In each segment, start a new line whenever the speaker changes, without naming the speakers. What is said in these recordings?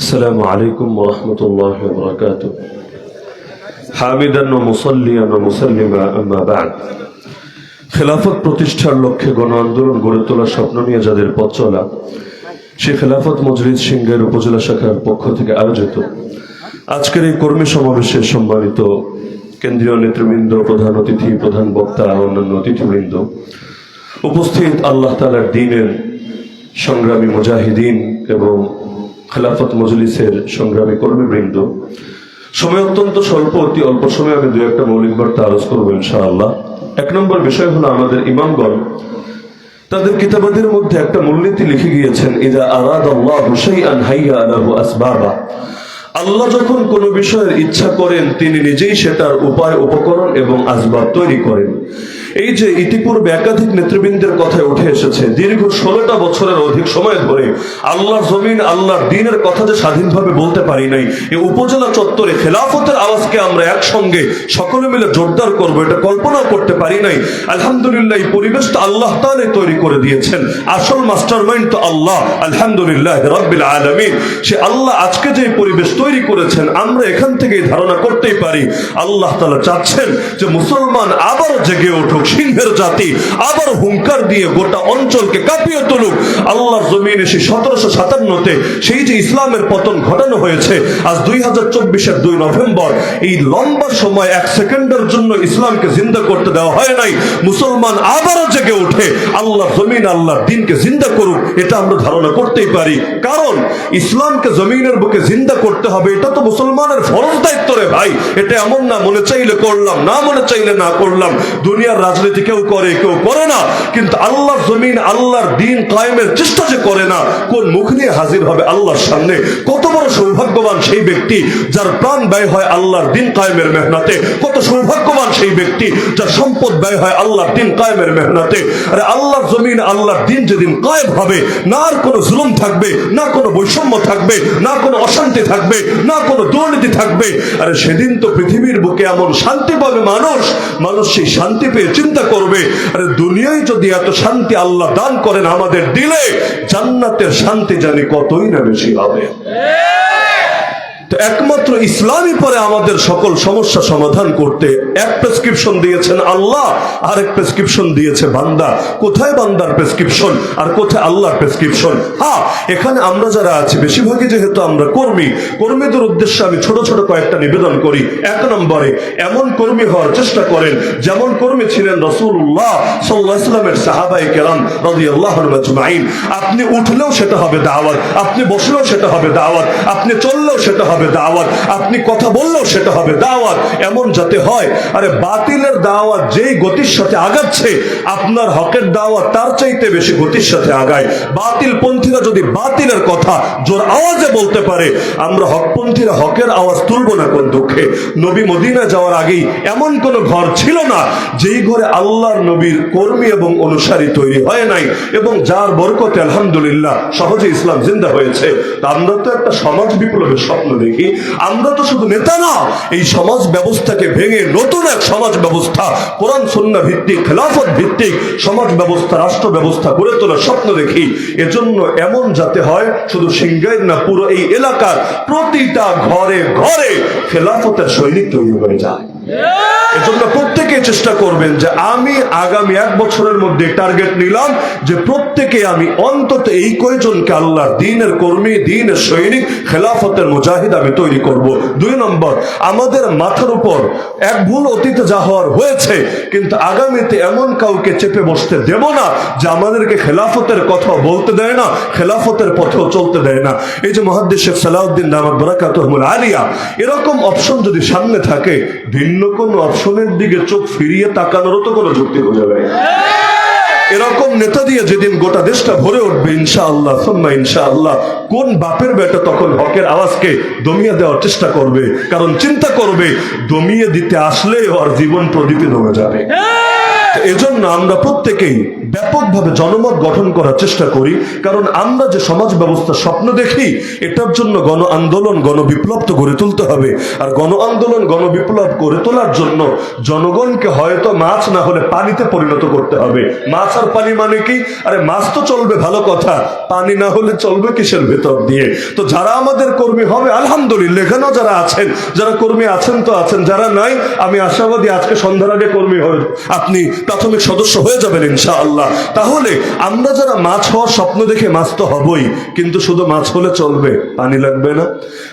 السلام عليكم ورحمة الله وبركاته حامدا ومصليا ومسلما أما بعد খেলাফত প্রতিষ্ঠার লক্ষ্যে গণ আন্দোলন গড়ে তোলার স্বপ্ন নিয়ে যাদের পথ চলা সেই খেলাফত মজলিদ সিংহের উপজেলা শাখার পক্ষ থেকে আয়োজিত আজকের এই কর্মী সমাবেশে সম্মানিত কেন্দ্রীয় নেতৃবৃন্দ প্রধান অতিথি প্রধান বক্তা অন্যান্য অতিথিবৃন্দ উপস্থিত আল্লাহ তালার দিনের সংগ্রামী মুজাহিদিন এবং খেলাফত মজলিসের সংগ্রামী কর্মীবৃন্দ। সময় অত্যন্ত স্বল্প, অতি অল্প সময় আমি দু একটা মৌলিক বার্তা আলোচ করব ইনশাআল্লাহ। এক নম্বর বিষয় হলো আমাদের ইমামগণ। তাদের কিতাবাদের মধ্যে একটা মূলনীতি লিখে গিয়েছেন, ইদা আরাদ আল্লাহ হুসাইআন হাইয়া আলাহু আসবাবা। আল্লাহ যখন কোনো বিষয়ের ইচ্ছা করেন, তিনি নিজেই সেটার উপায়, উপকরণ এবং আসবাব তৈরি করেন। এই যে ইতিপূর্বে একাধিক নেতৃবৃন্দের কথায় উঠে এসেছে, দীর্ঘ ষোলোটা বছরের অধিক সময় ধরে আল্লাহর জমিন, আল্লাহর দিনের কথা যে স্বাধীনভাবে বলতে পারি নাই এই উপজেলা চত্বরে খেলাফতের আওয়াজকে আমরা একসঙ্গে সকলে মিলে জোরদার করব, এটা কল্পনাও করতে পারি নাই। আলহামদুলিল্লাহ, এই পরিবেশটা আল্লাহ তালে তৈরি করে দিয়েছেন। আসল মাস্টার মাইন্ড তো আল্লাহ, আলহামদুলিল্লাহ, রব্বিল আলমিন। সে আল্লাহ আজকে যে পরিবেশ তৈরি করেছেন, আমরা এখান থেকেই ধারণা করতেই পারি। আল্লাহ তালা চাচ্ছেন যে মুসলমান আবার জেগে উঠুক, সিংহের জাতি আবার হুঙ্কার দিয়ে গোটা অঞ্চলকে কাঁপিয়ে তুলুক। আল্লাহর জমিনে সেই সতেরোশো সাতান্নতে সেই যে ইসলামের পতন ঘটানো হয়েছে, আজ দুই হাজার চব্বিশের দুই নভেম্বর, এই লম্বা সময় এক সেকেন্ডের জন্য ইসলামকে জিন্দা করতে দেওয়া হয় নাই। মুসলমান আবারও জেগে উঠে আল্লাহ জমিন আল্লাহ দিনকে জিন্দা করুক, এটা আমরা ধারণা করতেই পারি। কারণ ইসলামকে জমিনের বুকে জিন্দা করতে হবে, এটা তো মুসলমানের ফরজ দায়িত্ব রে ভাই। এটা এমন না, মনে চাইলে করলাম, না মনে চাইলে না করলাম। দুনিয়ার রাজনীতি কেউ করে কেউ করে না। কিন্তু আল্লাহর জমিন, আল্লাহর দিন কায়েমের চেষ্টা যে করে না, কোন মুখ নিয়ে হাজির হবে আল্লাহর সামনে? কত বড় সৌভাগ্যবান সেই ব্যক্তি যার প্রাণ ব্যয় হয় আল্লাহর দিন কায়েমের মেহনাতে। কত সৌভাগ্যবান সেই ব্যক্তি যার সম্পদ ব্যয় হয় আল্লাহর দিন কায়েমের মেহনাতে। আরে আল্লাহর জমিন, আল্লাহর দিন যেদিন কায়েম হবে, না আর কোনো জুলুম থাকবে, না কোনো বৈষম্য থাকবে, না কোনো অশান্তি থাকবে না কোনো দুর্নীতি থাকবে। আর সেদিন তো পৃথিবীর বুকে এমন শান্তি পাবে মানুষ। মানুষ সেই শান্তি পেয়ে চিন্তা করবে। আরে দুনিয়ায় যদি এত শান্তি আল্লাহ দান করেন আমাদের দিলে, জান্নাতের শান্তি জানি কতই না বেশি হবে। একমাত্র ইসলামই পরে আমাদের সকল সমস্যা সমাধান করতে এক প্রেসক্রিপশন দিয়েছেন আল্লাহ আর এক প্রেসক্রিপশন দিয়েছে বান্দা। কোথায় বান্দার প্রেসক্রিপশন? আর কোথায় আল্লাহর প্রেসক্রিপশন? হ্যাঁ এখানে আমরা যারা আছি, বেশিরভাগই যেহেতু আমরা কর্মী, কর্মীদের উদ্দেশ্যে আমি ছোট ছোট কয়েকটা নিবেদন করি। এক নম্বরে, এমন কর্মী হওয়ার চেষ্টা করেন, যেমন কর্মী ছিলেন রসুল্লাহ সাল্লাহ ইসলামের সাহাবাই কেরাম রাজি আল্লাহ আপনি উঠলেও সেটা হবে দাওয়াত, আপনি বসলেও সেটা হবে দাওয়াত, আপনি চললেও সেটা হবে দাওয়াত। আপনি কথা বললেও সেটা হবে। দাওয়াত এমন যাতে হয়। আরে বাতিলের দাওয়াত যেই গতির সাথে আগাচ্ছে, আপনার হকের দাওয়াত তার চাইতে বেশি গতির সাথে আগায়। বাতিল পন্থীরা যদি বাতিলের কথা জোর আওয়াজে বলতে পারে, আমরা হকপন্থীরা হকের আওয়াজ তুলবো না কোন দুঃখে। নবী মদিনা যাওয়ার আগেই এমন কোন ঘর ছিল না, যেই ঘরে আল্লাহর নবীর কর্মী এবং অনুসারী তৈরি হয় নাই এবং যার বরকতে আলহামদুলিল্লাহ সহজে ইসলাম জিন্দা হয়েছে। তা আমরা তো একটা সমাজ বিপ্লবের স্বপ্ন দেখি। আমরা তো শুধু নেতা না, এই সমাজ ব্যবস্থাকে ভেঙে নতুন এক সমাজ ব্যবস্থা, কোরআন, সন্না ভিত্তিক, খেলাফত ভিত্তিক সমাজ ব্যবস্থা, রাষ্ট্র ব্যবস্থা গড়ে তোলার স্বপ্ন দেখি। এজন্য এমন যাতে হয়, শুধু সিংগাইর না, পুরো এই এলাকার প্রতিটা ঘরে ঘরে খেলাফতের সৈনিক তৈরি হয়ে যায়। এজন্য প্রত্যেকে চেষ্টা করবেন যে আমি আগামী এক বছরের মধ্যে টার্গেট নিলাম যে প্রত্যেকে আমি অন্তত এই আল্লাহর দিনের কর্মী, দিনের সৈনিক, খেলাফতের মুজাহিদ আমি তৈরি করব। দুই নম্বর, আমাদের মাথার উপর এক ভুল অতীতে যা হওয়ার হয়েছে, কিন্তু আগামীতে এমন কাউকে চেপে বসতে দেব না যে আমাদেরকে খেলাফতের কথা বলতে দেয় না, খেলাফতের পথেও চলতে দেয় না। এই যে মহাদ্দিস শেখ সালাউদ্দিন আলিয়া, এরকম অপশন যদি সামনে থাকে, ভিন্ন কোনো অপশনের দিকে চোখ ফিরিয়ে তাকানোরও তো কোনো যুক্তি হয়ে যাবে এরকম নেতা দিয়ে যেদিন গোটা দেশটা ভরে উঠবে, ইনশাআল্লাহ ইনশা ইনশাআল্লাহ, কোন বাপের বেটা তখন হকের আওয়াজকে দমিয়ে দেওয়ার চেষ্টা করবে? কারণ চিন্তা করবে, দমিয়ে দিতে আসলে ওর জীবন প্রদীপিত হয়ে যাবে। এজন্য আমরা প্রত্যেকেই ব্যাপকভাবে জনমত গঠন করার চেষ্টা করি। কারণ আমরা যে সমাজ ব্যবস্থা স্বপ্ন দেখি, এটার জন্য গণ আন্দোলন, গণ বিপ্লব তো গড়ে তুলতে হবে। আর গণ আন্দোলন, গণ বিপ্লব গড়ে তোলার জন্য জনগণকে হয়তো মাছ না হলে পানিতে পরিণত করতে হবে। মাছ আর পানি মানে কি? আরে মাছ তো চলবে, ভালো কথা। পানি না হলে চলবে কিসের ভেতর দিয়ে? তো যারা আমাদের কর্মী হবে, আলহামদুলিল্লাহ, এখানেও যারা আছেন, যারা কর্মী আছেন তো আছেন, যারা নাই, আমি আশাবাদী আজকে সন্ধ্যার আগে কর্মী হবে আপনি প্রাথমিক সদস্য হয়ে যাবেন ইনশাআল্লাহ। তাহলে আমরা যারা মাছ হওয়ার স্বপ্ন দেখে মাছ তো হবই, কিন্তু শুধু মাছ হলে চলবে, পানি লাগবে না।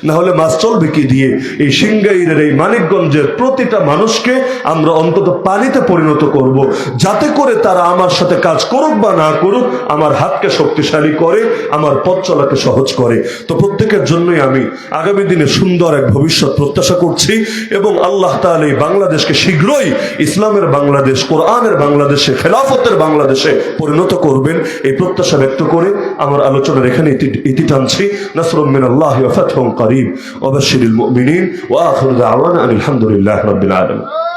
না হলে মাছ চলবে কি দিয়ে? এই সিংগাইরের এই মানিকগঞ্জের প্রতিটা মানুষকে আমরা অন্তত পানিতে পরিণত করব, যাতে করে তারা আমার সাথে কাজ করুক বা না করুক, আমার হাতকে শক্তিশালী করে, আমার পথ চলাকে সহজ করে। তো প্রত্যেকের জন্যই আমি আগামী দিনে সুন্দর এক ভবিষ্যৎ প্রত্যাশা করছি এবং আল্লাহ এই বাংলাদেশকে শীঘ্রই ইসলামের বাংলাদেশ কোরআনের বাংলাদেশে, খেলাফতের বাংলাদেশে পরিণত করবেন, এই প্রত্যাশা ব্যক্ত করে আমার আলোচনার এখানে ইতি টানছি। নাসরুম মিন আল্লাহ ওয়া ফাতহুন করিব ওয়া ওয়া আখিরু দাওয়ানা আনিল হামদুলিল্লাহি রাব্বিল আলামিন।